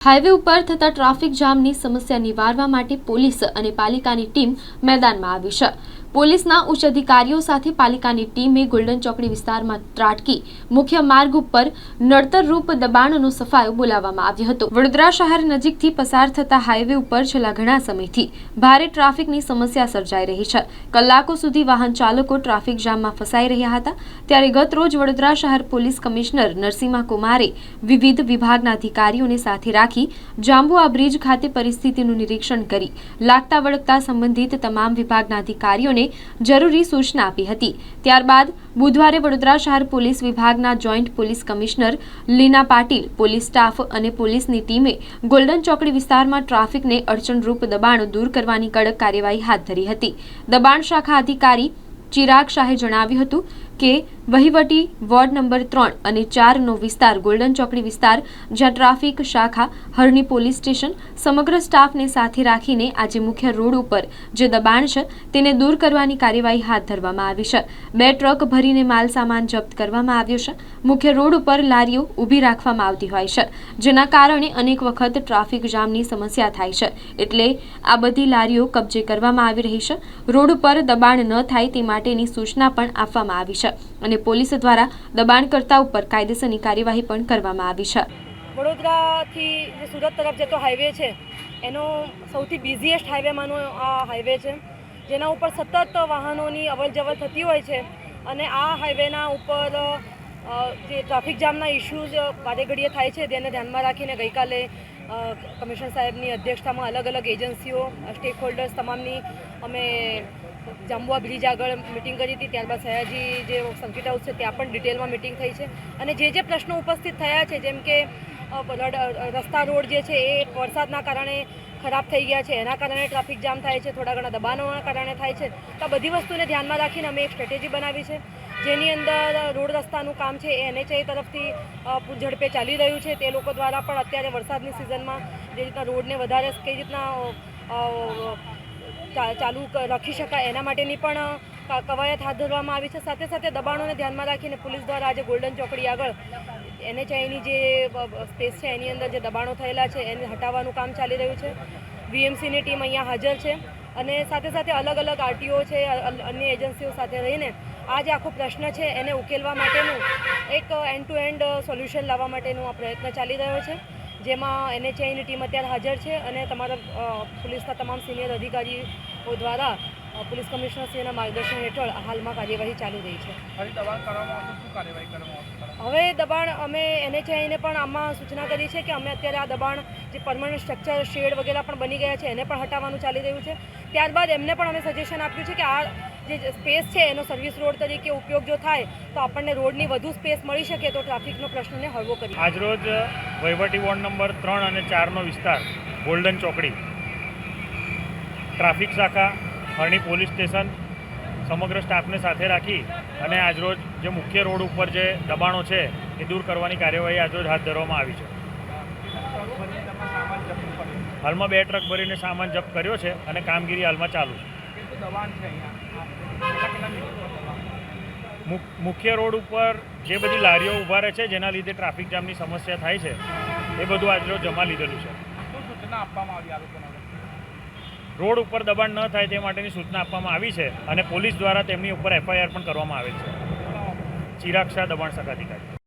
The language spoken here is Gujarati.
હાઈવે ઉપર થતા ટ્રાફિક જામની સમસ્યા નિવારવા માટે પોલીસ અને પાલિકાની ટીમ મેદાનમાં આવી છે. પોલીસના ઉચ્ચ અધિકારીઓ સાથે પાલિકાની ટીમે ગોલ્ડન ચોકડી વિસ્તારમાં ત્રાટકી, મુખ્ય માર્ગ ઉપર નડતરરૂપ દબાણનો સફાયો બોલાવવામાં આવ્યો હતો. વડોદરા શહેર નજીકથી પસાર થતા હાઈવે ઉપર છેલ્લા ઘણા સમયથી ભારે ટ્રાફિકની સમસ્યા સર્જાઈ રહી છે. કલાકો સુધી વાહન ચાલકો ટ્રાફિક જામમાં ફસાઈ રહ્યા હતા. ત્યારે ગત રોજ વડોદરા શહેર પોલીસ કમિશનર નરસિંહા કુમારે વિવિધ વિભાગના અધિકારીઓને સાથે રાખી જાંબુઆ બ્રિજ ખાતે પરિસ્થિતિનું નિરીક્ષણ કરી, લાગતા વળગતા સંબંધિત તમામ વિભાગના અધિકારીઓને જરૂરી સૂચના આપી હતી. ત્યારબાદ બુધવારે વડોદરા શહેર પોલીસ વિભાગના joint police commissioner Leena Patil, police staff અને પોલીસની ટીમે ગોલ્ડન ચોકડી વિસ્તારમાં ટ્રાફિકને અડચણરૂપ દબાણો દૂર કરવાની કડક કાર્યવાહી હાથ ધરી હતી. દબાણ શાખા અધિકારી ચિરાગ શાહે જણાવ્યું હતું કે વહીવટી વોર્ડ નંબર ત્રણ અને ચારનો વિસ્તાર, ગોલ્ડન ચોકડી વિસ્તાર, જ્યાં ટ્રાફિક શાખા, હરણી પોલીસ સ્ટેશન સમગ્ર સ્ટાફને સાથે રાખીને આજે મુખ્ય રોડ ઉપર જે દબાણ છે તેને દૂર કરવાની કાર્યવાહી હાથ ધરવામાં આવી છે. બે ટ્રક ભરીને માલ સામાન જપ્ત કરવામાં આવ્યો છે. મુખ્ય રોડ ઉપર લારીઓ ઊભી રાખવામાં આવતી હોય છે, જેના કારણે અનેક વખત ટ્રાફિક જામની સમસ્યા થાય છે. એટલે આ બધી લારીઓ કબજે કરવામાં આવી રહી છે. રોડ ઉપર દબાણ ન થાય તે માટેની સૂચના પણ આપવામાં આવી છે અને પોલીસ દ્વારા દબાણકર્તા ઉપર કાયદેસરની કાર્યવાહી પણ કરવામાં આવી છે. વડોદરાથી જે સુરત તરફ જતો હાઈવે છે, એનો સૌથી બિઝીએસ્ટ હાઈવેમાંનો આ હાઈવે છે, જેના ઉપર સતત વાહનોની અવર જવર થતી હોય છે અને આ હાઈવેના ઉપર જે ટ્રાફિક જામના ઇસ્યુઝ વારે થાય છે, તેને ધ્યાનમાં રાખીને ગઈકાલે કમિશનર સાહેબની અધ્યક્ષતામાં અલગ અલગ એજન્સીઓ સ્ટેક હોલ્ડર્સ તમામની અમે જાંબુઆ બ્રિજ આગળ મિટિંગ કરી હતી. ત્યારબાદ સયાજી જે સર્કિટ હાઉસ છે, ત્યાં પણ ડિટેલમાં મિટિંગ થઈ છે. અને જે જે પ્રશ્નો ઉપસ્થિત થયા છે, જેમ કે રસ્તા રોડ જે છે, એ વરસાદના કારણે ખરાબ થઈ ગયા છે. એના કારણે ટ્રાફિક જામ થાય છે. થોડા ઘણા દબાણોના કારણે થાય છે. તો આ બધી વસ્તુને ધ્યાનમાં રાખીને અમે એક સ્ટ્રેટેજી બનાવી છે. જેની અંદર રોડ રસ્તાનું કામ છે, એ એનએચઆઈ તરફથી ઝડપે ચાલી રહ્યું છે. તે લોકો દ્વારા પણ અત્યારે વરસાદની સિઝનમાં જે રીતના રોડને વધારે, કઈ રીતના ચાલુ રાખી શકાય. એના માટેની પણ કવાયત હાથ ધરવામાં આવી છે. સાથે સાથે દબાણોને ધ્યાનમાં રાખીને પોલીસ દ્વારા આજે ગોલ્ડન ચોકડી આગળ એનએચઆઈની જે સ્પેસ છે એની અંદર જે દબાણો થયેલા છે, એને હટાવવાનું કામ ચાલી રહ્યું છે. વીએમસીની ટીમ અહીંયા હાજર છે અને સાથે સાથે અલગ અલગ આરટીઓ છે અન્ય એજન્સીઓ સાથે રહીને આ જે આખો પ્રશ્ન છે એને ઉકેલવા માટેનું એક એન્ડ ટુ એન્ડ સોલ્યુશન લાવવા માટેનું આ પ્રયત્ન ચાલી રહ્યો છે. જેમાં એનએચઆઈની ટીમ અત્યારે હાજર છે અને તમારા પોલીસના તમામ સિનિયર અધિકારીઓ દ્વારા પોલીસ કમિશનરશ્રીના માર્ગદર્શન હેઠળ હાલમાં કાર્યવાહી ચાલી રહી છે. હવે દબાણ અમે એનએચઆઈને પણ આમાં સૂચના કરી છે કે અમે અત્યારે આ દબાણ જે પરમાનન્ટ સ્ટ્રક્ચર શેડ વગેરે પણ બની ગયા છે એને પણ હટાવવાનું ચાલી રહ્યું છે. ત્યારબાદ એમને પણ અમે સજેશન આપ્યું છે કે આ જે સ્પેસ છે એનો સર્વિસ રોડ તરીકે ઉપયોગ જો થાય તો આપણને રોડની વધુ સ્પેસ મળી શકે તો ટ્રાફિકનો પ્રશ્નને હળવો કરી આજરોજ વહીવટી વોર્ડ નંબર ત્રણ અને ચારનો વિસ્તાર ગોલ્ડન ચોકડી. ટ્રાફિક શાખા હરણી પોલીસ સ્ટેશન સમગ્ર સ્ટાફને સાથે રાખી અને આજરોજ જે મુખ્ય રોડ ઉપર જે દબાણો છે એ દૂર કરવાની કાર્યવાહી આજરોજ હાથ ધરવામાં આવી છે. હાલમાં બે ટ્રક ભરીને સામાન જપ્ત કર્યો છે અને કામગીરી હાલમાં ચાલુ છે. મુખ્ય રોડ ઉપર જે બધી લારીઓ ઊભા રહે છે, જેના લીધે ટ્રાફિક જામની સમસ્યા થાય છે, એ બધું આજરોજ જમા લીધેલું છે. રોડ ઉપર દબાણ ન થાય તે માટેની સૂચના આપવામાં આવી છે અને પોલીસ દ્વારા તેમની ઉપર એફઆઈઆર પણ કરવામાં આવેલ છે. ચિરાગ શાહ, દબાણ શાખા અધિકારી.